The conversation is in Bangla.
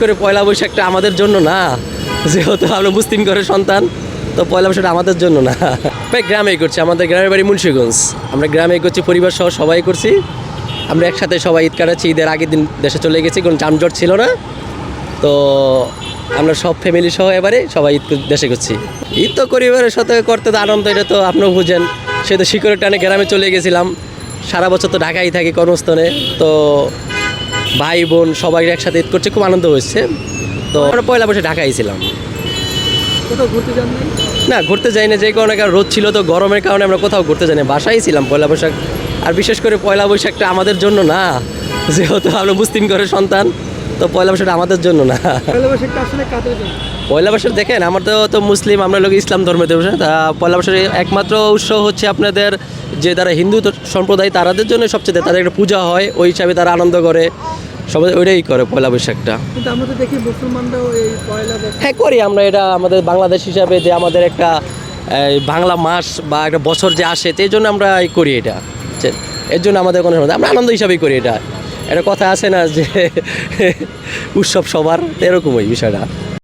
করে পয়লা বৈশাখটা আমাদের জন্য না। যেহেতু আমরা মুসলিম ঘরের সন্তান, তো পয়লা বৈশাখটা আমাদের জন্য না। ভাই গ্রামেই করছি আমাদের গ্রামের বাড়ি মুন্সিগঞ্জ। আমরা গ্রামেই করছি পরিবার সহ সবাই করছি। আমরা একসাথে সবাই ঈদ কাটাচ্ছি, ঈদের আগের দিন দেশে চলে গেছি, কোনো যানজট ছিল না। তো আমরা সব ফ্যামিলি সহ এবারে সবাই ঈদ দেশে করছি ঈদ তো পরিবারের সাথে করতে তো আনন্দ, এটা তো আপনিও বুঝেন। সে তো শিকড়ের টানে গ্রামে চলে গেছিলাম। সারা বছর তো ঢাকাই থাকি কর্মস্থলে। তো ভাই বোন সবাই একসাথে ঈদ করছে খুব আনন্দ হয়েছে। তো আমরা পয়লা বসে ঢাকায় ছিলাম। না ঘুরতে যাই না যে কারণে কারণ রোদ ছিল তো গরমের কারণে আমরা কোথাও ঘুরতে যাই না বাসায় ছিলাম পয়লা বৈশাখ। আর বিশেষ করে পয়লা বৈশাখটা আমাদের জন্য না যেহেতু আমরা মুসলিম ঘরের সন্তান তো পয়লা বৈশাখটা আমাদের জন্য না। পয়লা বৈশাখ দেখেন আমার তো তো মুসলিম আমরা লোক ইসলাম ধর্মের তা পয়লা বৈশাখের একমাত্র উৎসব হচ্ছে আপনাদের যে তারা হিন্দু সম্প্রদায় তাদের জন্য সবচেয়ে তাদের একটা পূজা হয় ওই হিসাবে তারা আনন্দ করে। সবাই ওইটাই করে পয়লা বৈশাখটা। কিন্তু আমরা তো দেখি মুসলমানরাও এই পয়লা হ্যাঁ করি আমরা এটা আমাদের বাংলাদেশ হিসাবে যে আমাদের একটা বাংলা মাস বা একটা বছর যে আসে এই জন্য আমরা করি এটা। এর জন্য আমাদের কোনো সমস্যা- আমরা আনন্দ হিসাবেই করি এটা। একটা কথা আছে না যে উৎসব সবার এরকম ওই বিষয়টা।